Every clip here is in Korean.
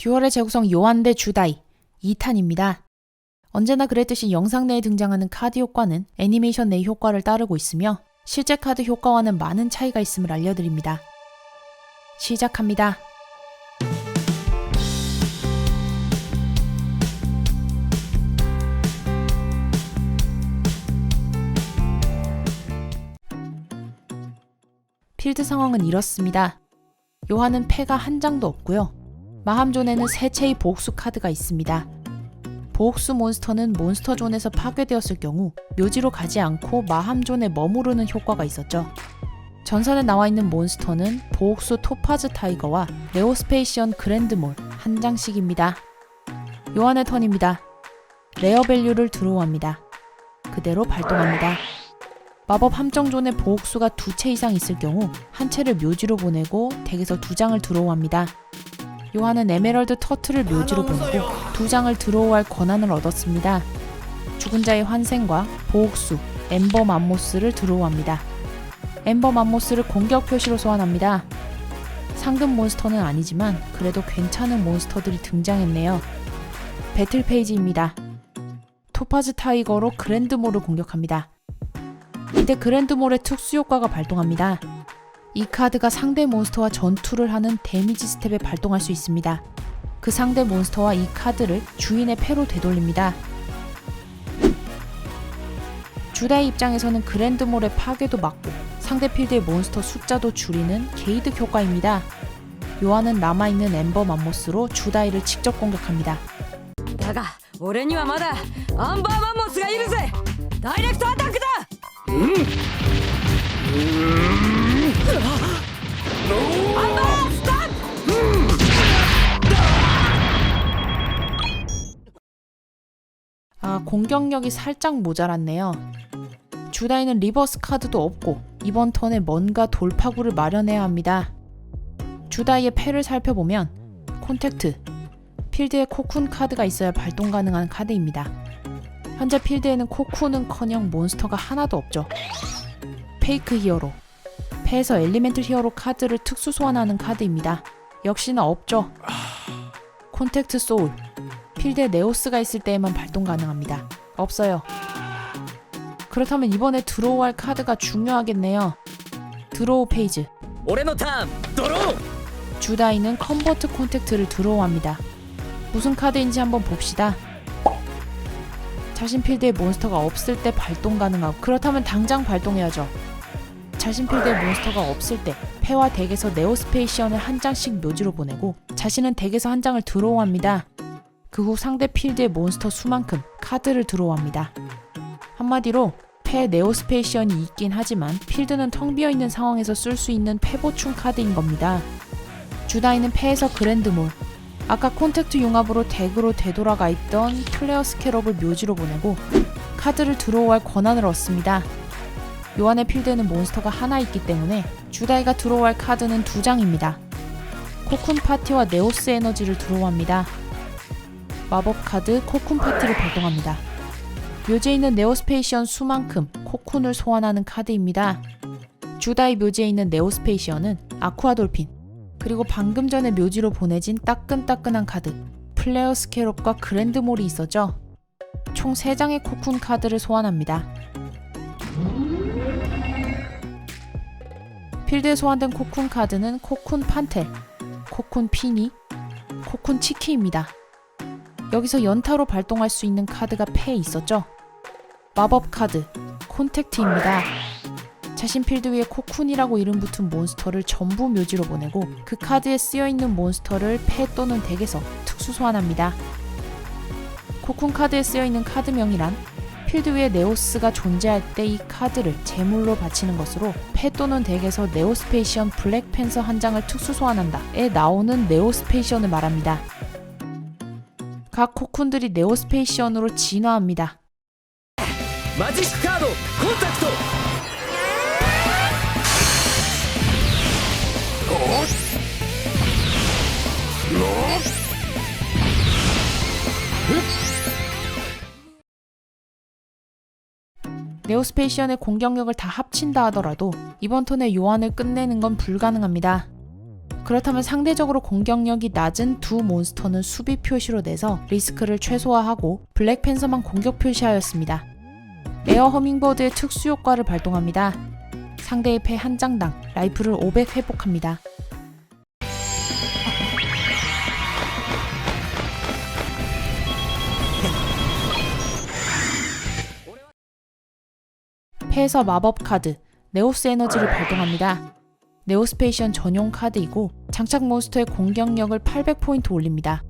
듀얼의 재구성 요한 대 주다이 2탄입니다. 언제나 그랬듯이 영상 내에 등장하는 카드 효과는 애니메이션 내 효과를 따르고 있으며 실제 카드 효과와는 많은 차이가 있음을 알려드립니다. 시작합니다. 필드 상황은 이렇습니다. 요한은 패가 한 장도 없고요. 마함존에는 세 채의 보옥수 카드가 있습니다. 보옥수 몬스터는 몬스터존에서 파괴되었을 경우 묘지로 가지 않고 마함존에 머무르는 효과가 있었죠. 전선에 나와 있는 몬스터는 보옥수 토파즈 타이거와 네오스페이시언 그랜드몰 한 장씩입니다. 요한의 턴입니다. 레어 밸류를 드로우합니다. 그대로 발동합니다. 마법 함정존의 보옥수가 두 채 이상 있을 경우 한 채를 묘지로 보내고 덱에서 두 장을 드로우합니다. 요한은 에메랄드 터틀을 묘지로 보내고 두 장을 드로우할 권한을 얻었습니다. 죽은 자의 환생과 보옥수, 엠버 맘모스를 드로우합니다. 엠버 맘모스를 공격 표시로 소환합니다. 상금 몬스터는 아니지만 그래도 괜찮은 몬스터들이 등장했네요. 배틀 페이지입니다. 토파즈 타이거로 그랜드몰을 공격합니다. 이때 그랜드몰의 특수 효과가 발동합니다. 이 카드가 상대 몬스터와 전투를 하는 데미지 스텝에 발동할 수 있습니다. 그 상대 몬스터와 이 카드를 주인의 패로 되돌립니다. 주다의 입장에서는 그랜드몰의 파괴도 막고 상대 필드의 몬스터 숫자도 줄이는 게이드 효과입니다. 요한은 남아있는 엠버 맘모스로 주다이를 직접 공격합니다. 다가, 올해니와 마다 엠버 맘모스가 이르세! 다이렉트 아타크다! 응! 아, 공격력이 살짝 모자랐네요. 주다이는 리버스 카드도 없고 이번 턴에 뭔가 돌파구를 마련해야 합니다. 주다이의 패를 살펴보면 콘택트, 필드에 코쿤 카드가 있어야 발동 가능한 카드입니다. 현재 필드에는 코쿤은커녕 몬스터가 하나도 없죠. 페이크 히어로. 패에서 엘리멘트 히어로 카드를 특수 소환하는 카드입니다. 역시나 없죠. 콘택트 소울. 필드에 네오스가 있을 때에만 발동 가능합니다. 없어요. 그렇다면 이번에 드로우 할 카드가 중요하겠네요. 드로우 페이즈. 올해노 탐 드로우! 주다이는 컨버트 콘택트를 드로우합니다. 무슨 카드인지 한번 봅시다. 자신 필드에 몬스터가 없을 때 발동 가능하고 그렇다면 당장 발동해야죠. 자신 필드에 몬스터가 없을 때 패와 덱에서 네오스페이시언을 한 장씩 묘지로 보내고 자신은 덱에서 한 장을 드로우합니다. 그 후 상대 필드의 몬스터 수만큼 카드를 드로우합니다. 한마디로 패 네오스페이시언이 있긴 하지만 필드는 텅 비어 있는 상황에서 쓸 수 있는 패보충 카드인 겁니다. 주다이는 패에서 그랜드몰, 아까 콘택트 융합으로 덱으로 되돌아가 있던 플레어 스캐럽을 묘지로 보내고 카드를 드로우할 권한을 얻습니다. 요한의 필드에는 몬스터가 하나 있기 때문에 주다이가 드로우할 카드는 두 장입니다. 코쿤 파티와 네오스 에너지를 드로우합니다. 마법 카드 코쿤 파티를 발동합니다. 묘지에 있는 네오스페이시언 수만큼 코쿤을 소환하는 카드입니다. 주다이 묘지에 있는 네오스페이시언은 아쿠아 돌핀, 그리고 방금 전에 묘지로 보내진 따끈따끈한 카드 플레어 스케롭과 그랜드몰이 있었죠. 총 3장의 코쿤 카드를 소환합니다. 필드에 소환된 코쿤 카드는 코쿤 판텔, 코쿤 피니, 코쿤 치키입니다. 여기서 연타로 발동할 수 있는 카드가 패에 있었죠. 마법 카드, 콘택트입니다. 자신 필드 위에 코쿤이라고 이름 붙은 몬스터를 전부 묘지로 보내고 그 카드에 쓰여 있는 몬스터를 패 또는 덱에서 특수 소환합니다. 코쿤 카드에 쓰여 있는 카드명이란 필드 위에 네오스가 존재할 때 이 카드를 제물로 바치는 것으로 패 또는 덱에서 네오스페이션 블랙팬서 한 장을 특수 소환한다에 나오는 네오스페이션을 말합니다. 각 코쿤들이 네오스페이션으로 진화합니다. 마지카드 콘택트! 디오스페이션의 공격력을 다 합친다 하더라도 이번 턴에 요한을 끝내는 건 불가능합니다. 그렇다면 상대적으로 공격력이 낮은 두 몬스터는 수비 표시로 내서 리스크를 최소화하고 블랙팬서만 공격 표시하였습니다. 에어 허밍버드의 특수 효과를 발동합니다. 상대의 패 한 장당 라이프를 500 회복합니다. 해서 마법 카드 네오스 에너지를 발동합니다. 네오스페이션 전용 카드이고 장착 몬스터의 공격력을 800포인트 올립니다.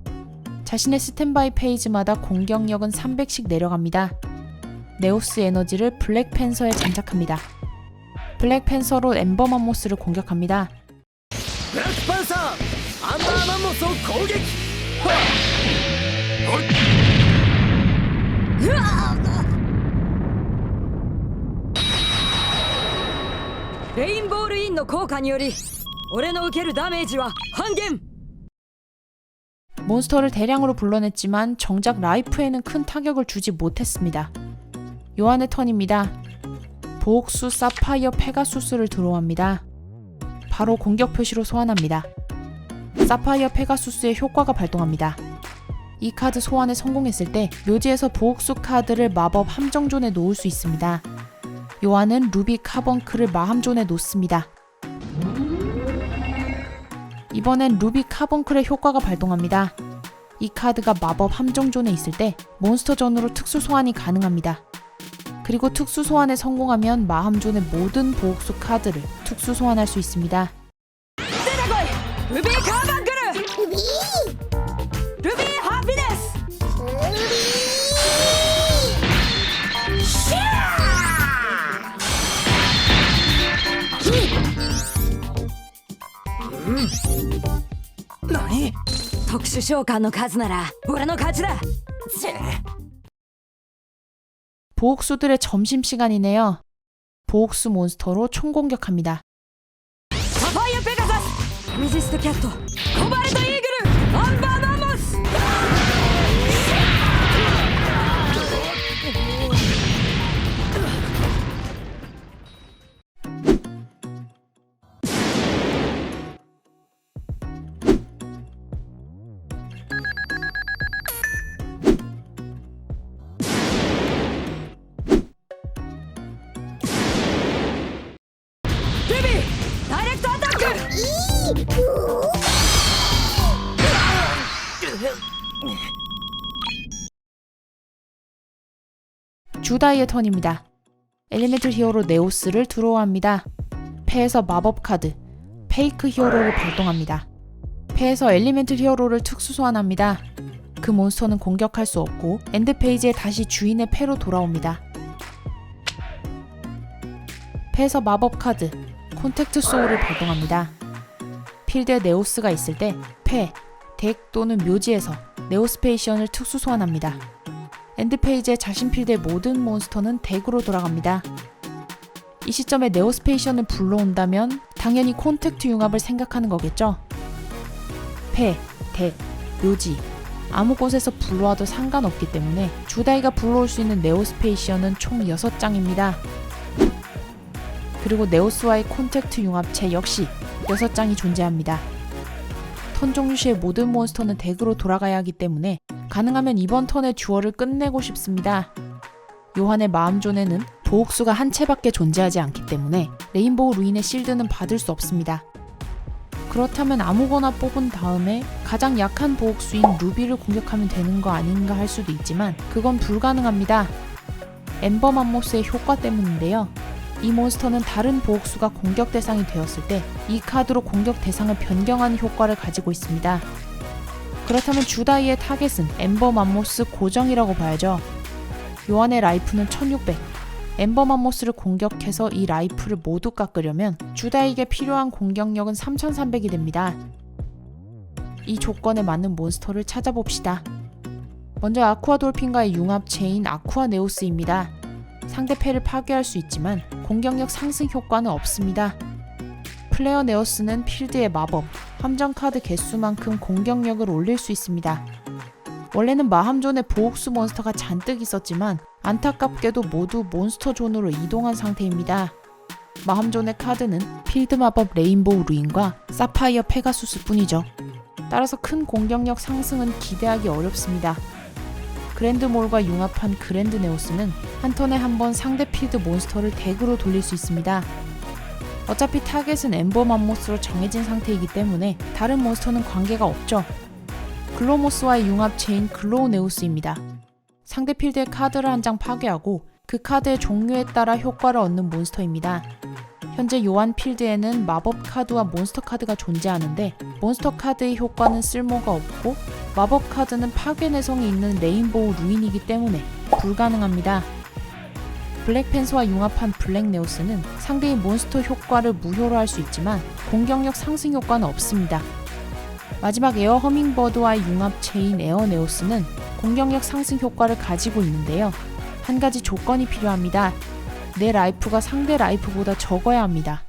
자신의 스탠바이 페이지마다 공격력은 300씩 내려갑니다. 네오스 에너지를 블랙팬서에 장착합니다. 블랙팬서로 엠버맘모스를 공격합니다. 블랙팬서! 암바맘모스 공격! 어? 으악! レインボールインの効果により俺の受けるダメージは半減 몬스터를 대량으로 불러냈지만 정작 라이프에는 큰 타격을 주지 못했습니다. 요한의 턴입니다. 보옥수 사파이어 페가수스를 들어옵니다. 바로 공격 표시로 소환합니다. 사파이어 페가수스의 효과가 발동합니다. 이 카드 소환에 성공했을 때 묘지에서 보옥수 카드를 마법 함정존에 놓을 수 있습니다. 요한은 루비 카번크를 마함존에 놓습니다. 이번엔 루비 카본클의 효과가 발동합니다. 이 카드가 마법 함정존에 있을 때 몬스터존으로 특수 소환이 가능합니다. 그리고 특수 소환에 성공하면 마함존의 모든 보옥수 카드를 특수 소환할 수 있습니다. 루비 카본클! 루비! 루비 하피네스! 루비! 特殊召喚の数なら俺の勝ちだ 보옥수들의 점심시간이네요. 보옥수 몬스터로 총공격합니다. サファイアペガサスミジストキャットコバルト 주다이의 턴입니다. 엘리멘틀 히어로 네오스를 들어옵니다. 패에서 마법 카드 페이크 히어로를 발동합니다. 패에서 엘리멘틀 히어로를 특수 소환합니다. 그 몬스터는 공격할 수 없고 엔드 페이지에 다시 주인의 패로 돌아옵니다. 패에서 마법 카드 콘택트 소울을 발동합니다. 필드에 네오스가 있을 때 패, 덱 또는 묘지에서 네오스페이션을 특수 소환합니다. 엔드페이지의 자신 필드의 모든 몬스터는 덱으로 돌아갑니다. 이 시점에 네오스페이션을 불러온다면 당연히 콘택트 융합을 생각하는 거겠죠? 패, 덱, 묘지 아무 곳에서 불러와도 상관없기 때문에 주다이가 불러올 수 있는 네오스페이션은 총 6장입니다. 그리고 네오스와의 콘택트 융합체 역시 6장이 존재합니다. 턴 종류 시의 모든 몬스터는 덱으로 돌아가야 하기 때문에 가능하면 이번 턴의 듀얼을 끝내고 싶습니다. 요한의 마음존에는 보옥수가 한 채밖에 존재하지 않기 때문에 레인보우 루인의 실드는 받을 수 없습니다. 그렇다면 아무거나 뽑은 다음에 가장 약한 보옥수인 루비를 공격하면 되는 거 아닌가 할 수도 있지만 그건 불가능합니다. 엠버 맘모스의 효과 때문인데요. 이 몬스터는 다른 보옥수가 공격 대상이 되었을 때 이 카드로 공격 대상을 변경하는 효과를 가지고 있습니다. 그렇다면 주다이의 타겟은 엠버 맘모스 고정이라고 봐야죠. 요한의 라이프는 1600. 엠버 맘모스를 공격해서 이 라이프를 모두 깎으려면 주다이에게 필요한 공격력은 3300이 됩니다. 이 조건에 맞는 몬스터를 찾아봅시다. 먼저 아쿠아 돌핀과의 융합체인 아쿠아 네오스입니다. 상대 패를 파괴할 수 있지만 공격력 상승 효과는 없습니다. 플레어 네오스는 필드의 마법, 함정 카드 개수만큼 공격력을 올릴 수 있습니다. 원래는 마함존에 보옥수 몬스터가 잔뜩 있었지만 안타깝게도 모두 몬스터 존으로 이동한 상태입니다. 마함존의 카드는 필드 마법 레인보우 루인과 사파이어 페가수스 뿐이죠. 따라서 큰 공격력 상승은 기대하기 어렵습니다. 그랜드몰과 융합한 그랜드 네오스는 한 턴에 한 번 상대 필드 몬스터를 덱으로 돌릴 수 있습니다. 어차피 타겟은 엠버 맘모스로 정해진 상태이기 때문에 다른 몬스터는 관계가 없죠. 글로모스와의 융합체인 글로우네우스입니다. 상대 필드의 카드를 한 장 파괴하고 그 카드의 종류에 따라 효과를 얻는 몬스터입니다. 현재 요한 필드에는 마법 카드와 몬스터 카드가 존재하는데 몬스터 카드의 효과는 쓸모가 없고 마법 카드는 파괴 내성이 있는 레인보우 루인이기 때문에 불가능합니다. 블랙팬스와 융합한 블랙네오스는 상대의 몬스터 효과를 무효로 할 수 있지만 공격력 상승 효과는 없습니다. 마지막 에어 허밍버드와의 융합 체인 에어네오스는 공격력 상승 효과를 가지고 있는데요. 한 가지 조건이 필요합니다. 내 라이프가 상대 라이프보다 적어야 합니다.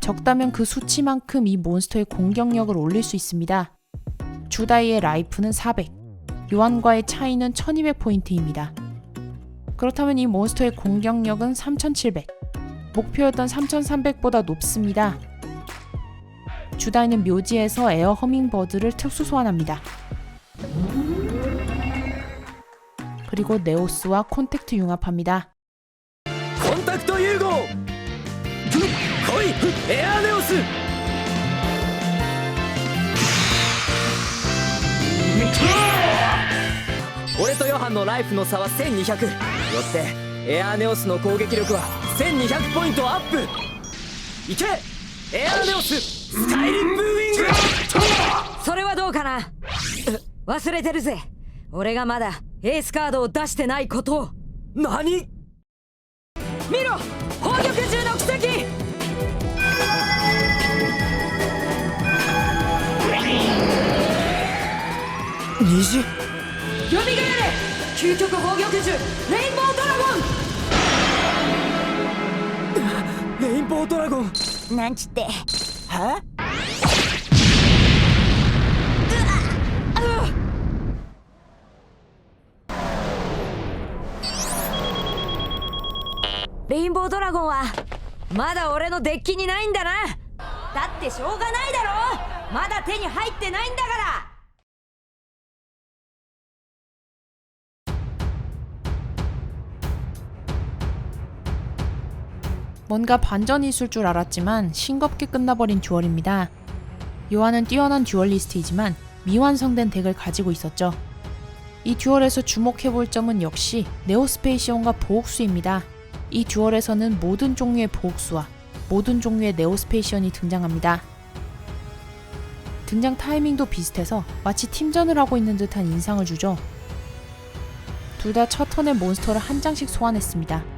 적다면 그 수치만큼 이 몬스터의 공격력을 올릴 수 있습니다. 주다이의 라이프는 400, 요한과의 차이는 1200포인트입니다. 그렇다면 이 몬스터의 공격력은 3700, 목표였던 3300보다 높습니다. 주다이는 묘지에서 에어 허밍버드를 특수 소환합니다. 그리고 네오스와 콘택트 융합합니다. エアーネオス。俺とヨハンのライフの差は1200よってエアーネオスの攻撃力は1200ポイントアップ。いけ！エアーネオススカイリンブーウィング。それはどうかな？忘れてるぜ。俺がまだエースカードを出してないことを。何？見ろ！砲玉銃の奇跡虹。よみがえれ！究極砲玉銃レインボードラゴン！レインボードラゴン。なんちって。は？レインボードラゴンはまだ俺のデッキにないんだな！だってしょうがないだろ！まだ手に入ってないんだから 뭔가 반전이 있을 줄 알았지만 싱겁게 끝나버린 듀얼입니다. 요한은 뛰어난 듀얼리스트이지만 미완성된 덱을 가지고 있었죠. 이 듀얼에서 주목해볼 점은 역시 네오스페이시온과 보옥수입니다. 이 듀얼에서는 모든 종류의 보옥수와 모든 종류의 네오스페이시온이 등장합니다. 등장 타이밍도 비슷해서 마치 팀전을 하고 있는 듯한 인상을 주죠. 둘 다 첫 턴에 몬스터를 한 장씩 소환했습니다.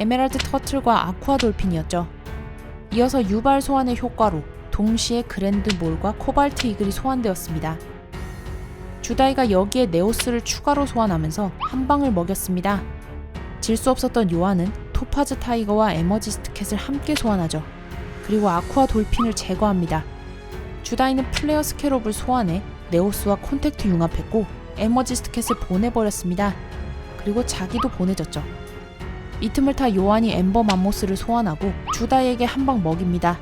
에메랄드 터틀과 아쿠아 돌핀이었죠. 이어서 유발 소환의 효과로 동시에 그랜드 몰과 코발트 이글이 소환되었습니다. 주다이가 여기에 네오스를 추가로 소환하면서 한 방을 먹였습니다. 질 수 없었던 요한은 토파즈 타이거와 에머지스트 캣을 함께 소환하죠. 그리고 아쿠아 돌핀을 제거합니다. 주다이는 플레어 스케롭을 소환해 네오스와 콘택트 융합했고 에머지스트 캣을 보내버렸습니다. 그리고 자기도 보내졌죠. 이 틈을 타 요한이 엠버 맘모스를 소환하고 주다이에게 한 방 먹입니다.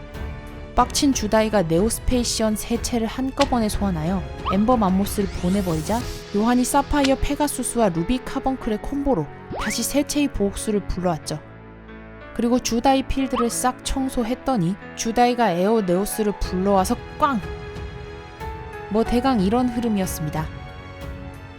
빡친 주다이가 네오스페이시언 세 채를 한꺼번에 소환하여 엠버 맘모스를 보내버리자 요한이 사파이어 페가수스와 루비 카번클의 콤보로 다시 세 채의 보옥수를 불러왔죠. 그리고 주다이 필드를 싹 청소했더니 주다이가 에어 네오스를 불러와서 꽝! 뭐 대강 이런 흐름이었습니다.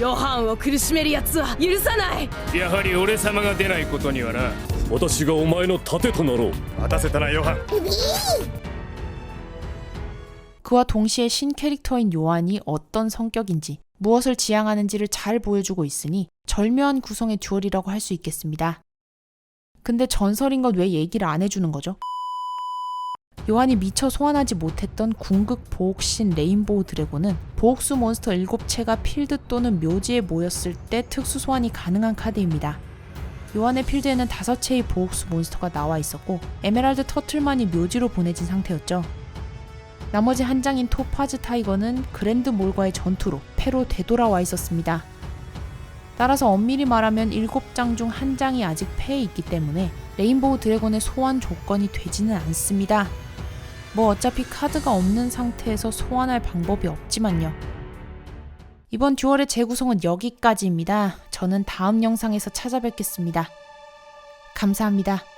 ヨハンを苦しめる奴は許さないやはり俺様が出ないことにはな私がお前の盾となろう待たせたなヨハン 그와 동시에 신 캐릭터인 요한이 어떤 성격인지 무엇을 지향하는지를 잘 보여주고 있으니 절묘한 구성의 듀얼이라고 할 수 있겠습니다. 근데 전설인 건 왜 얘기를 안 해주는 거죠? 요한이 미처 소환하지 못했던 궁극 보옥신 레인보우 드래곤은 보옥수 몬스터 7채가 필드 또는 묘지에 모였을 때 특수 소환이 가능한 카드입니다. 요한의 필드에는 5채의 보옥수 몬스터가 나와 있었고 에메랄드 터틀만이 묘지로 보내진 상태였죠. 나머지 한 장인 토파즈 타이거는 그랜드 몰과의 전투로 패로 되돌아와 있었습니다. 따라서 엄밀히 말하면 7장 중 한 장이 아직 패에 있기 때문에 레인보우 드래곤의 소환 조건이 되지는 않습니다. 뭐 어차피 카드가 없는 상태에서 소환할 방법이 없지만요. 이번 듀얼의 재구성은 여기까지입니다. 저는 다음 영상에서 찾아뵙겠습니다. 감사합니다.